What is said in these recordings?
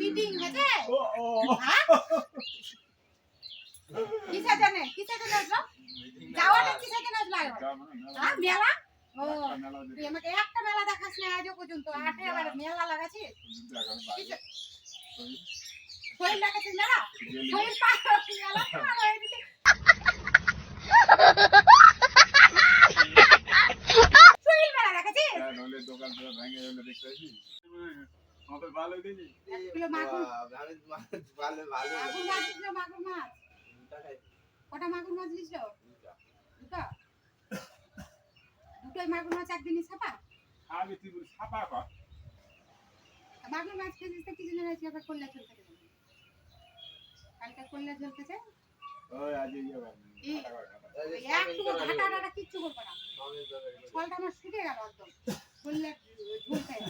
Meeting হয়েছে? কিসের জন্য? কিসের জন্য আসলো? যাওয়াটা কিসের জন্য আসলো হ্যাঁ মেলা? ও তুই আমাকে একটা মেলা দেখাস না আজও পর্যন্ত। আটে আবার মেলা লাগাছিস শরীর মেলা? শরীর মেলা পার হয়ে দিতে শরীর মেলা দেখাচ্ছিস দোকান টোকান ভেঙে গেলে দেখতে আসি আমাদের ভালো এক কিলো মাগুর। আমি ভালো ভালো মাগুর মাছ মাগুর মাছ। কটা মাগুর মাছ দিছিল দুটো। দুটোই মাগুর মাছ একদিনই ছাপা? আমি তুই বলি ছাপা কর। মাগুর মাছ খেয়েছিস তো কিছু জানা আবার কল্যাণ চলতে কালকে কল্যাণ চলতেছে ওই আজ এই- একটু ঘাটা কিচ্ছু করবে না। ফলটা আমার শুকে গেল একদম। কল্যাণ ঝোল খাই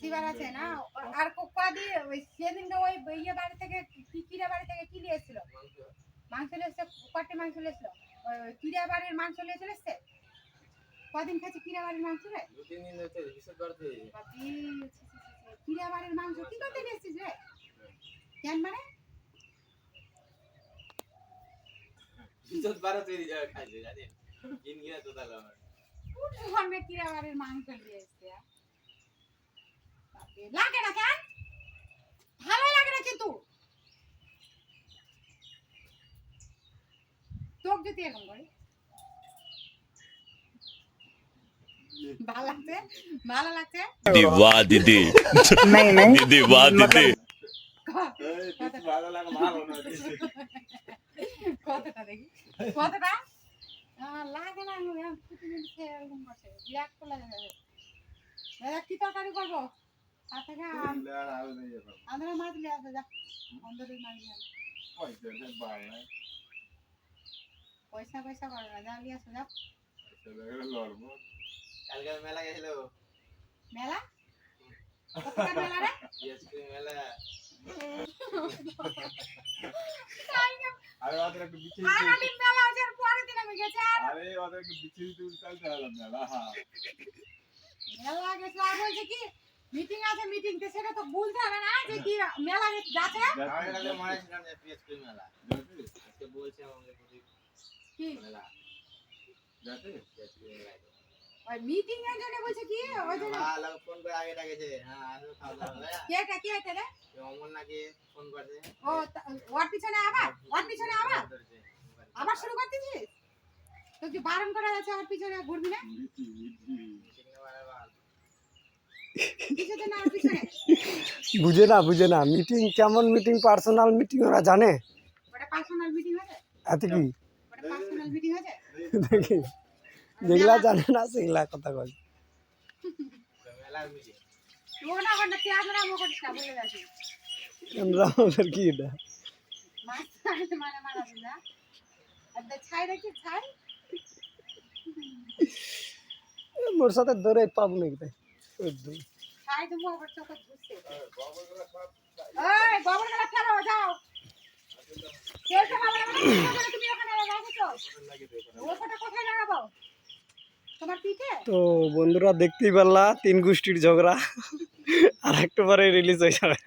সিবার আছে না? আর কদি সেদিনকে ওই ইয়ে বাড়ি থেকে কিরা বাড়ি থেকে কি নিয়ে এসেছিল মাংস নিয়ে এসছে কটে মাংস নিয়ে এসেছিল ওই ওই কিরা বাড়ির মাংস নিয়ে চলে এসছে কদিন খাচ্ছে কিরা বাড়ির মাংস রে। কিরা বাড়ির মাংস কি করতে নিয়ে এসছিস রে? কেন মানে? খাইছে কিরা বাড়ির মাংস নিয়ে এসছে লাগে না কেন? ভালো লাগে না কিন্তু। তোর যদি এরকম করে কি তরকারি করব? তার থেকে আম- আর আরও দিয়ে কর আন্ধ্রা মাছ নিয়ে আসবে যা অন্ধের মাছ নিয়ে আসবে পয়সা সে বাড় না পয়সা পয়সা করে না যা নিয়ে আসবে যা সেটা করে লড়বো কালকে মেলা গেছিল মেলা কতটা মেলা রে আইসক্রিম মেলা আরে ওদের একটু বিচিরি আগামী মেলা আছে আর পরের দিন আমি গেছি আর আরে ওদের একটু বিচিরি তুই চালতে হলো মেলা হ্যাঁ মেলা গেছে আর বলছে কি মিটিং আছে মিটিং তে সেটা তো বলতে হবে না যে কি মেলা যাচ্ছে। মেলা। আজকে বলছে আমাকে কি? মেলা। যাতে আইসক্রিম মেলা ওই মিটিং এর জন্য বলছে কি? ওই জন্য। ভালো ফোন করে আগে ডাকেছে। হ্যাঁ আসো খাওয়া দাওয়া হবে কে কে এটা রে? নাকি ফোন করছে? ও ওর পিছনে আবার? ওর পিছনে আবার? আবার শুরু করতেছিস? তো কি বারণ করা যাচ্ছে ওর পিছনে ঘুরবি না বিচি বিচি কিসের জন্য ওর পিছনে বুঝে না বুঝে না। মিটিং কেমন মিটিং পার্সোনাল মিটিং ওরা জানে। এত কি? দেখি। যেগুলা জানে না সেগুলা কথা কয়। আমাদের কি এটা? মানে মারা ছাই এ, মোর সাথে ধরে পাবো নাকি তাই? দুই। ছাই দেবো আবার চোখে ঘুরছে। ওই গোবরগুলা ফেলো যাও। খেলতে ভালো লাগে না, কি করে তুমি ওখানে রাখেছো ওটা কোথায় লাগাবো? তোমার পিঠে? তো বন্ধুরা দেখতেই পারলা তিন গোষ্ঠীর ঝগড়া। আর একটু পরে রিলিজ হয়ে যাবে।